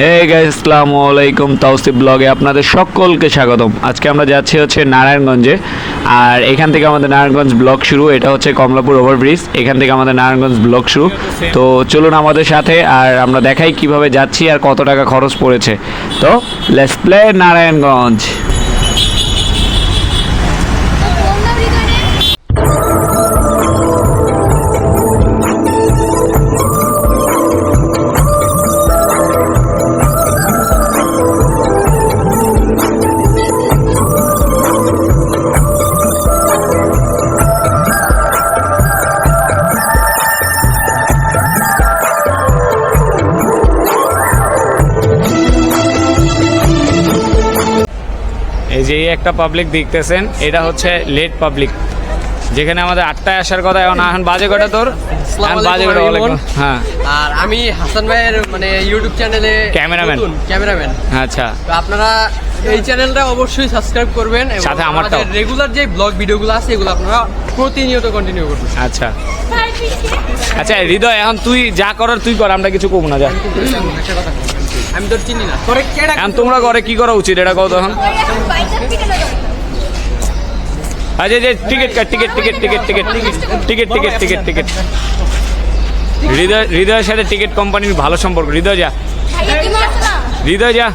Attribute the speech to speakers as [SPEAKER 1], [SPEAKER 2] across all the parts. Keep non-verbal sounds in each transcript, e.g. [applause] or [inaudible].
[SPEAKER 1] Hey guys আসসালামু আলাইকুম, তাওসিফ ব্লগে আপনাদের সকলকে স্বাগতম। আজকে আমরা যাচ্ছি হচ্ছে নারায়ণগঞ্জে, আর এখান থেকে আমাদের নারায়ণগঞ্জ ব্লক শুরু, এটা হচ্ছে কমলাপুর ওভারব্রিজ, এখান থেকে আমাদের নারায়ণগঞ্জ ব্লক শুরু। তো চলুন আমাদের সাথে, আর আমরা দেখাই কীভাবে যাচ্ছি আর কত টাকা খরচ পড়েছে। তো লেটস প্লে নারায়ণগঞ্জ। একটা পাবলিক দেখতেছেন এটা হচ্ছে লেট পাবলিক যেখানে আমাদের আটটায় আসার কথা এখন এখন বাজে কটা তোর? বাজে কটা। হ্যাঁ।
[SPEAKER 2] আর আমি হাসান ভাইয়ের মানে ইউটিউব চ্যানেলে
[SPEAKER 1] ক্যামেরাম্যান।
[SPEAKER 2] ক্যামেরাম্যান
[SPEAKER 1] আচ্ছা।
[SPEAKER 2] তো আপনারা এই চ্যানেলটা অবশ্যই সাবস্ক্রাইব করবেন
[SPEAKER 1] সাথে আমারটাও।
[SPEAKER 2] রেগুলার যে ব্লগ ভিডিওগুলো আছে এগুলো আপনারা প্রতিনিয়ত কন্টিনিউ করবেন।
[SPEAKER 1] আচ্ছা। আচ্ছা হৃদয় এখন তুই যা করার তুই কর আমরা কিছু করব না যা।
[SPEAKER 2] আমি তোর চিনি না। তোরে কে
[SPEAKER 1] এখন তোমরা করে কি করা উচিত এটা কত এখন আচ্ছা যে টিকিট কাট ticket ticket ticket ticket ticket ticket ticket ticket হৃদয় হৃদয়ের সাথে টিকিট কোম্পানির ভালো সম্পর্ক। হৃদয় যা। হৃদয় যা।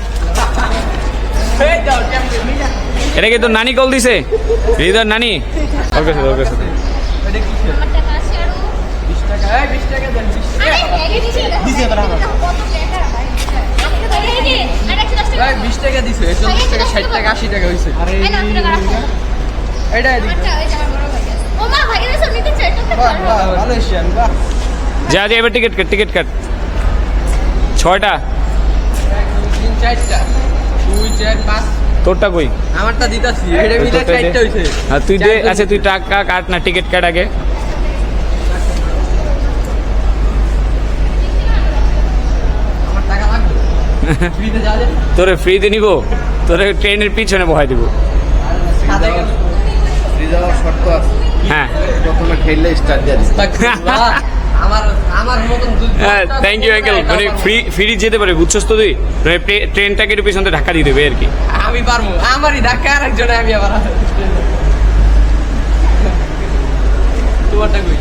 [SPEAKER 1] এটা কি তোর নানি কল দিছে। হৃদয় নানি। ওর কাছে ওর কাছে।
[SPEAKER 2] 40 টাকা 60 টাকা 80 টাকা হইছে এটা বাহ।
[SPEAKER 1] যা যা এবার টিকিট কাট টিকিট কাট। ছয়টা।
[SPEAKER 2] তিন চারটা। দুই চার পাঁচ।
[SPEAKER 1] তোরটা কই?
[SPEAKER 2] আমারটা দিতাছি এটা মিলে। চারটা হইছে।
[SPEAKER 1] আর তুই দে আচ্ছা তুই টাকা কাট না টিকিট কাট আগে
[SPEAKER 2] আমার টাকা লাগবে ফ্রিতে যা যায় [laughs]
[SPEAKER 1] তোরে ফ্রিতে নিব? তোরে ট্রেনের পিছনে বহাই দিব।
[SPEAKER 2] সাদা গেল।
[SPEAKER 3] যাওয়ার শর্ত আছে।
[SPEAKER 1] হ্যাঁ।
[SPEAKER 3] খেললে স্টার্ট
[SPEAKER 1] থ্যাংক ইউ আঙ্কেল মানে ফ্রি ফ্রি যেতে পারে বুঝছস তো তুই? মানে ট্রেনটাকে একটু পিছন ধাক্কা দিয়ে দেবে আর কি।
[SPEAKER 2] আমি পারব। আমারই ধাক্কা আর একজনে আমি আবার তোমারটা কই?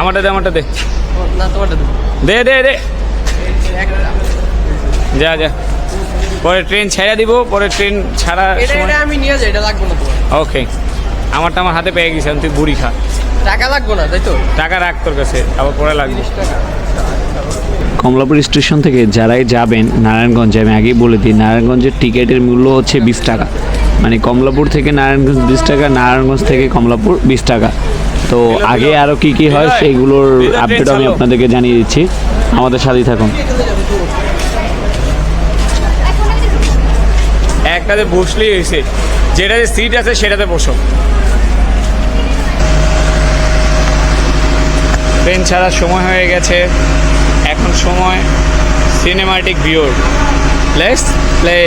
[SPEAKER 1] আমারটা দে আমারটা দে। দে দে দে। যা যা। পরে ট্রেন ছেড়ে দিব পরে ট্রেন ছাড়া
[SPEAKER 2] আমি নিয়ে যাই এটা লাগবে না
[SPEAKER 1] ওকে আমারটা আমার হাতে পেয়ে গেছে তুই বুড়ি খা।
[SPEAKER 2] টাকা লাগবে না তাই তো?
[SPEAKER 1] টাকা রাখ তোর কাছে আবার পরে লাগবে।
[SPEAKER 2] টাকা।
[SPEAKER 1] কমলাপুর স্টেশন থেকে যারাই যাবেন নারায়ণগঞ্জে, আমি আগেই বলে দিই, নারায়ণগঞ্জের টিকিটের মূল্য হচ্ছে বিশ টাকা। মানে কমলাপুর থেকে নারায়ণগঞ্জ বিশ টাকা, নারায়ণগঞ্জ থেকে কমলাপুর বিশ টাকা। তো আগে আরও কি কি হয় সেইগুলোর আপডেট আমি আপনাদেরকে জানিয়ে দিচ্ছি। আমাদের সাথেই থাকুন। একটাতে বসলেই হয়েছে। যেটাতে সিট আছে সেটাতে বসো। ট্রেন ছাড়ার সময় হয়ে গেছে। এখন সময় সিনেমাটিক ভিউর। লেটস প্লে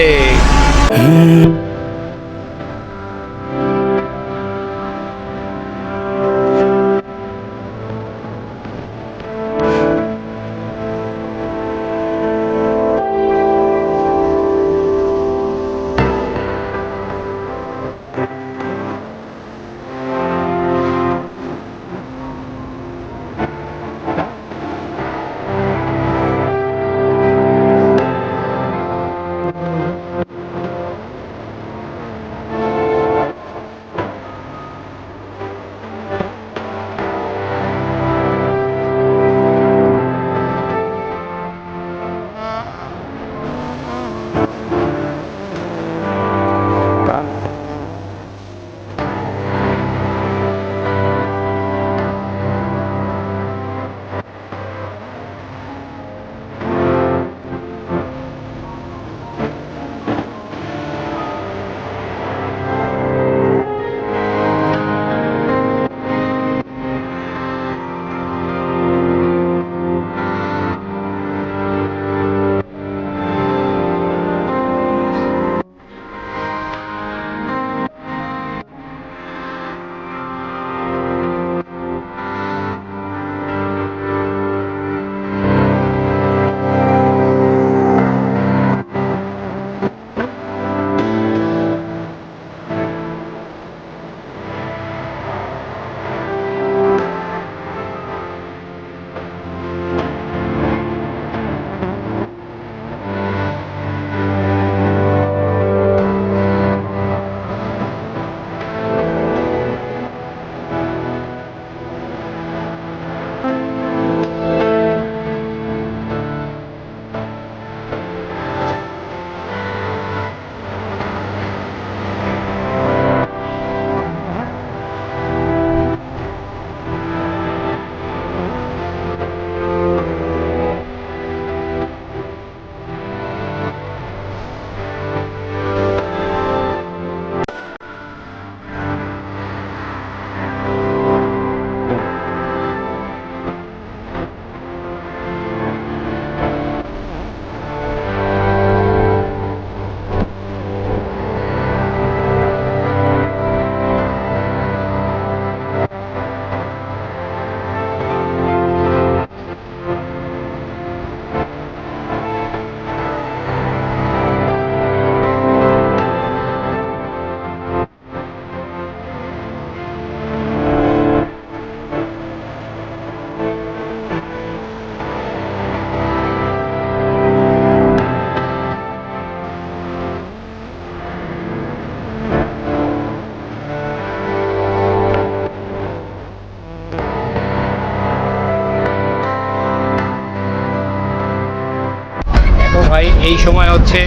[SPEAKER 4] এই সময় হচ্ছে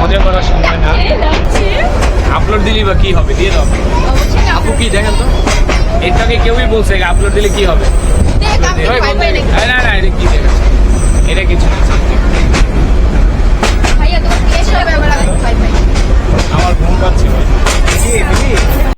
[SPEAKER 4] মজা করার সময় না। আপলোড দিলি বা কি হবে? দিয়ে দাও। আপু কি দেখেন তো। এটাকে কেউই বলছে আপলোড দিলে কি হবে? না না এটা কি দেখেন এটা কিছু না। আমার ঘুম পাচ্ছে ভাই।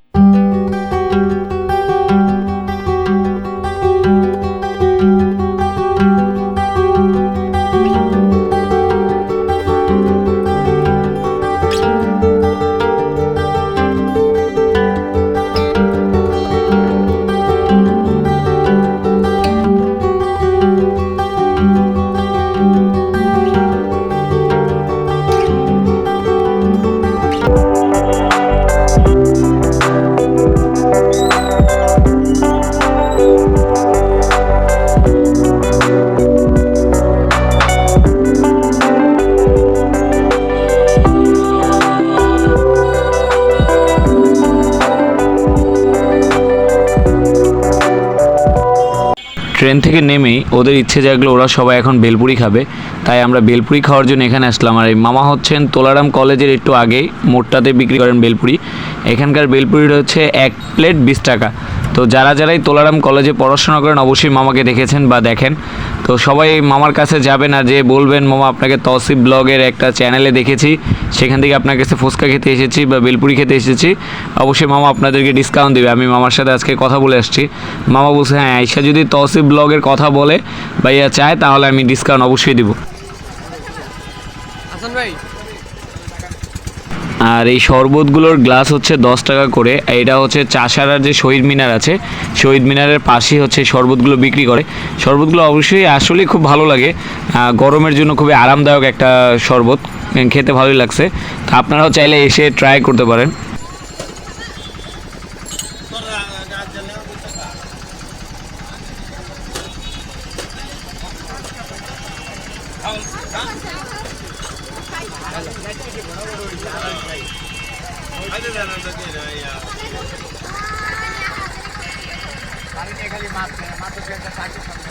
[SPEAKER 4] ট্রেন থেকে নেমেই ওদের ইচ্ছে জাগলো ওরা সবাই এখন বেলপুরি খাবে। তাই আমরা বেলপুরি খাওয়ার জন্য এখানে আসলাম। আর এই মামা হচ্ছেন তোলারাম কলেজের একটু আগেই মোটটাতে বিক্রি করেন বেলপুরি। এখানকার বেলপুরিটা হচ্ছে এক প্লেট বিশ টাকা। তো যারা যারাই তোলারাম কলেজে পড়াশোনা করেন, অবশ্যই মামাকে দেখেছেন বা দেখেন। তো সবাই মামার কাছে যাবেন আর যে বলবেন, মামা, আপনাকে তসিব ব্লগের একটা চ্যানেলে দেখেছি। সেখান থেকে আপনার কাছে ফুচকা খেতে এসেছি বা বেলপুরি খেতে এসেছি। অবশ্যই মামা আপনাদেরকে ডিসকাউন্ট দেবে। আমি মামার সাথে আজকে কথা বলে আসছি। মামা বলছে হ্যাঁ আইসা যদি তসিব ব্লগের কথা বলে বা ইয়া চায়, তাহলে আমি ডিসকাউন্ট অবশ্যই দিব।
[SPEAKER 2] ভাই
[SPEAKER 4] আর এই শরবতগুলোর গ্লাস হচ্ছে দশ টাকা করে। এটা হচ্ছে চাষারার যে শহীদ মিনার আছে, শহীদ মিনারের পাশেই হচ্ছে শরবতগুলো বিক্রি করে। শরবতগুলো অবশ্যই আসলে খুব ভালো লাগে। গরমের জন্য খুবই আরামদায়ক একটা শরবত। খেতে ভালোই লাগছে। তো আপনারাও চাইলে এসে ট্রাই করতে পারেন। ખાલી માફ છે માફ છે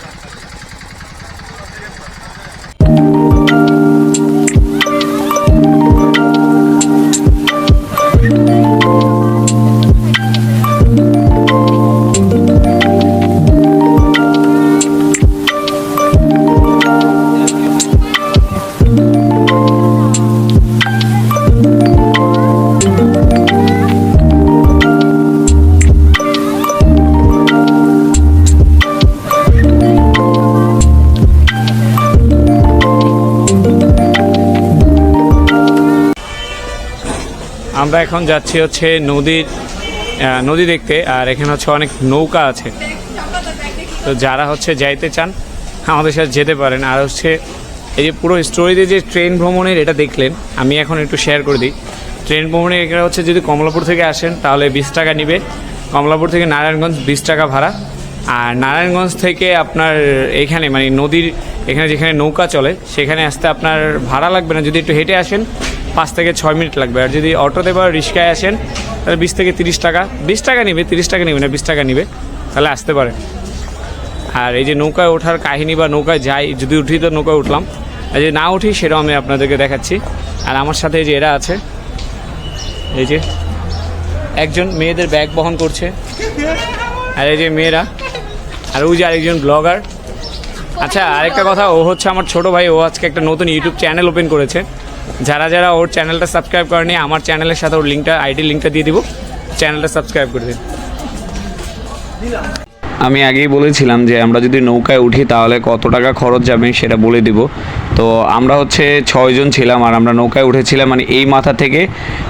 [SPEAKER 4] আমরা এখন যাচ্ছি হচ্ছে নদীর নদী দেখতে, আর এখানে হচ্ছে অনেক নৌকা আছে। তো যারা হচ্ছে যাইতে চান, আমাদের সাথে যেতে পারেন। আর হচ্ছে এই যে পুরো স্টোরিতে যে ট্রেন ভ্রমণের এটা দেখলেন, আমি এখন একটু শেয়ার করে দিই। ট্রেন ভ্রমণের এখানে হচ্ছে যদি কমলাপুর থেকে আসেন, তাহলে বিশ টাকা নিবে। কমলাপুর থেকে নারায়ণগঞ্জ বিশ টাকা ভাড়া। আর নারায়ণগঞ্জ থেকে আপনার এখানে মানে নদীর, এখানে যেখানে নৌকা চলে, সেখানে আসতে আপনার ভাড়া লাগবে না। যদি একটু হেঁটে আসেন, পাঁচ থেকে ছয় মিনিট লাগবে। আর যদি অটোতে বা রিক্সায় আসেন, তাহলে বিশ থেকে তিরিশ টাকা, বিশ টাকা নিবে, তিরিশ টাকা নিবে না, বিশ টাকা নিবে, তাহলে আসতে পারে। আর এই যে নৌকায় ওঠার কাহিনী বা নৌকায় যাই, যদি উঠি তো নৌকায় উঠলাম। আর যদি না উঠি, সেটাও আমি আপনাদেরকে দেখাচ্ছি। আর আমার সাথে এই যে এরা আছে, এই যে একজন মেয়েদের ব্যাগ বহন করছে। আর এই যে মেয়েরা আর ওই যে আরেকজন ব্লগার আচ্ছা আরেকটা কথা, ও হচ্ছে আমার ছোট ভাই, ও আজকে একটা নতুন ইউটিউব চ্যানেল ওপেন করেছে। যারা যারা ওর চ্যানেলটা সাবস্ক্রাইব করেনি, আমার চ্যানেলের সাথে ওর লিঙ্কটা আইডি লিঙ্কটা দিয়ে দিব। চ্যানেলটা সাবস্ক্রাইব করে দিন। আমি আগেই বলেছিলাম যে আমরা যদি নৌকায় উঠি তাহলে কত টাকা খরচ যাবে সেটা বলে দিব। তো আমরা হচ্ছে ছয়জন ছিলাম আর আমরা নৌকায় উঠেছিলাম মানে এই মাথা থেকে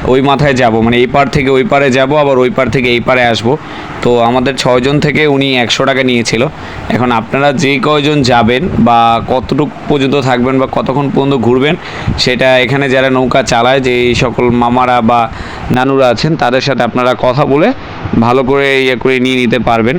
[SPEAKER 4] ওই মাথায় যাব। মানে এই পার থেকে ওই পারে যাব, আবার ওই পার থেকে এই পারে আসব। তো আমাদের ছয়জন থেকে উনি একশো টাকা নিয়েছিল। এখন আপনারা যে কয়জন যাবেন বা কতটুকু পর্যন্ত থাকবেন বা কতক্ষণ পর্যন্ত ঘুরবেন সেটা এখানে যারা নৌকা চালায় যে এই সকল মামারা বা নানুরা আছেন তাদের সাথে আপনারা কথা বলে ভালো করে ইয়ে করে নিয়ে নিতে পারবেন।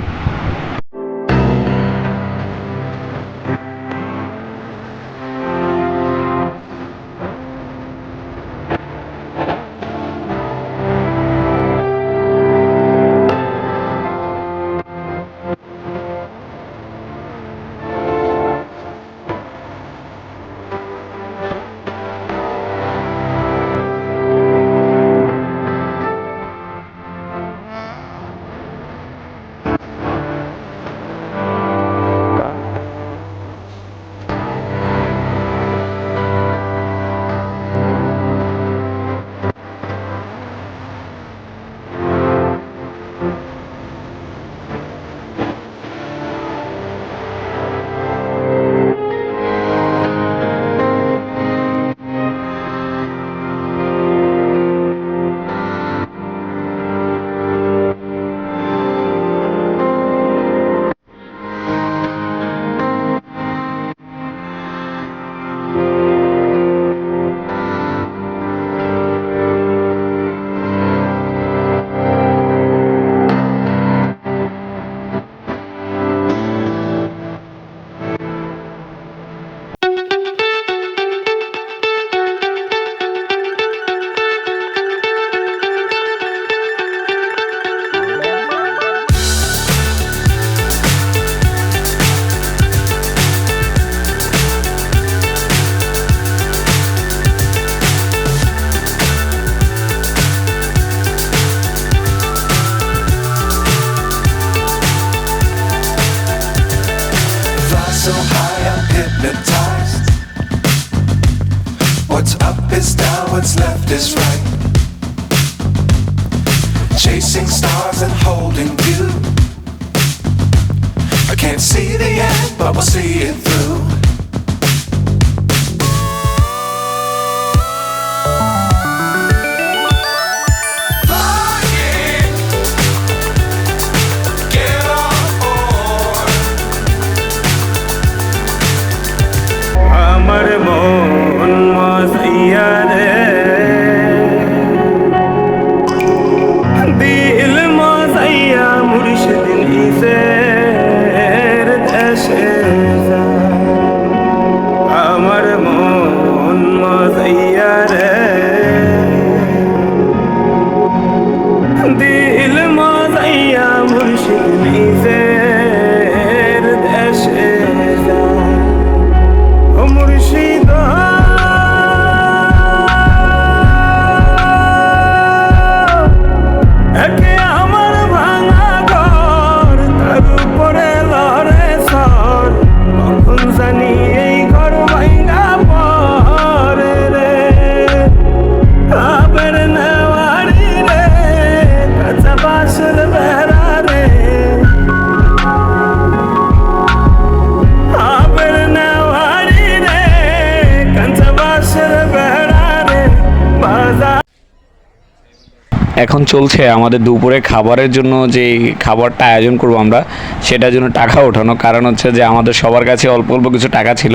[SPEAKER 4] এখন চলছে আমাদের দুপুরে খাবারের জন্য যে খাবারটা আয়োজন করব আমরা, সেটার জন্য টাকা ওঠানো। কারণ হচ্ছে যে আমাদের সবার কাছে অল্প অল্প কিছু টাকা ছিল,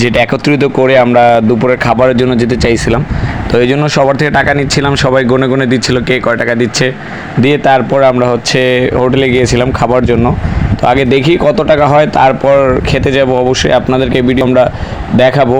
[SPEAKER 4] যেটা একত্রিত করে আমরা দুপুরের খাবারের জন্য যেতে চাইছিলাম। তো এই জন্য সবার থেকে টাকা নিচ্ছিলাম, সবাই গুনে গুনে দিচ্ছিল কে কয় টাকা দিচ্ছে। দিয়ে তারপর আমরা হচ্ছে হোটেলে গিয়েছিলাম খাবার জন্য। তো আগে দেখি কত টাকা হয়, তারপর খেতে যাব। অবশ্যই আপনাদেরকে ভিডিও আমরা দেখাবো।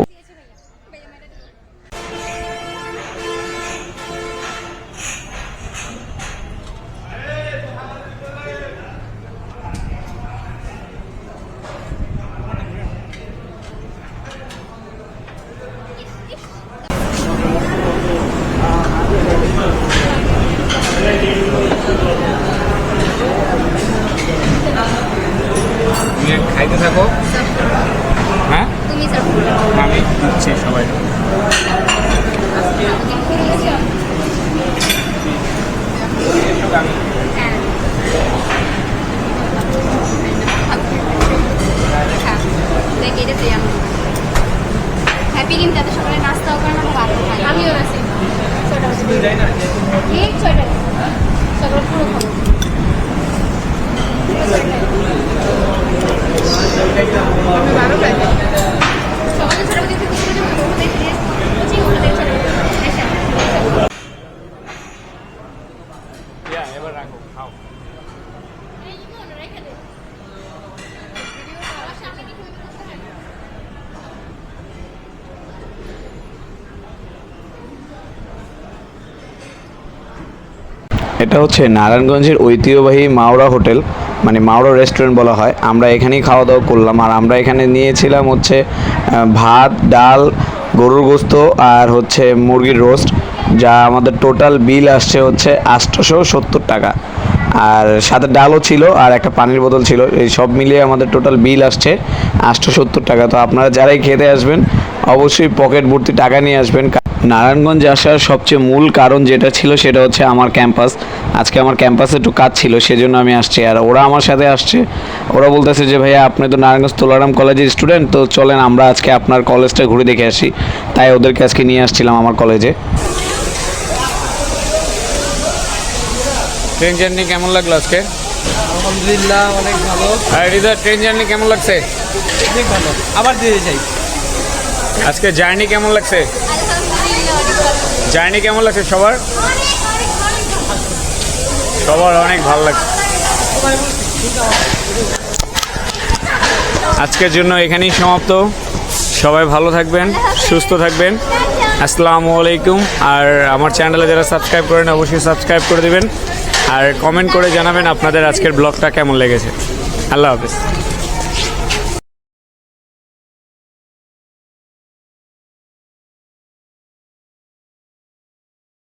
[SPEAKER 4] রাখো খাও এটা হচ্ছে নারায়ণগঞ্জের ঐতিহ্যবাহী মাওড়া হোটেল মানে মাওড়া রেস্টুরেন্ট বলা হয়। আমরা এখানেই খাওয়া দাওয়া করলাম আর আমরা এখানে নিয়েছিলাম হচ্ছে আহ, ভাত ডাল গরুর গোস্ত আর হচ্ছে মুরগির রোস্ট। যা আমাদের টোটাল বিল আসছে হচ্ছে আটশোশো সত্তর টাকা। আর সাথে ডালও ছিল আর একটা পানির বোতল ছিল, এই সব মিলিয়ে আমাদের টোটাল বিল আসছে আটশো সত্তর টাকা। তো আপনারা যারাই খেতে আসবেন, অবশ্যই পকেট ভর্তি টাকা নিয়ে আসবেন। নারায়ণগঞ্জে আসার সবচেয়ে মূল কারণ যেটা ছিল সেটা হচ্ছে আমার ক্যাম্পাস আজকে আমার ক্যাম্পাসে একটু কাজ ছিল, সেজন্য আমি আসছি। আর ওরা আমার সাথে আসছে। ওরা বলতেছে যে, ভাইয়া, আপনি তো নারায়ণগঞ্জ তোলারাম কলেজের স্টুডেন্ট তো চলেন, আমরা আজকে আপনার কলেজটা ঘুরে দেখে আসি। তাই ওদেরকে আজকে নিয়ে আসছিলাম আমার কলেজে ট্রেন জার্নি কেমন লাগল আজকে?
[SPEAKER 2] আলহামদুলিল্লাহ অনেক ভালো।
[SPEAKER 4] আর রিজার ট্রেন জার্নি কেমন লাগছে?
[SPEAKER 2] অনেক ভালো। আবার দিতে চাই
[SPEAKER 4] আজকে জার্নি কেমন লাগছে? জার্নি কেমন লাগছে সবার? সবার অনেক ভালো লাগছে। আজকের জন্য এখানেই সমাপ্ত। সবাই ভালো থাকবেন সুস্থ থাকবেন। আসসালামু আলাইকুম। আর আমার চ্যানেলে যারা সাবস্ক্রাইব করেন অবশ্যই সাবস্ক্রাইব করে দিবেন। আর কমেন্ট করে জানাবেন আপনাদের আজকের ব্লগটা কেমন লেগেছে। আল্লাহ হাফিজ।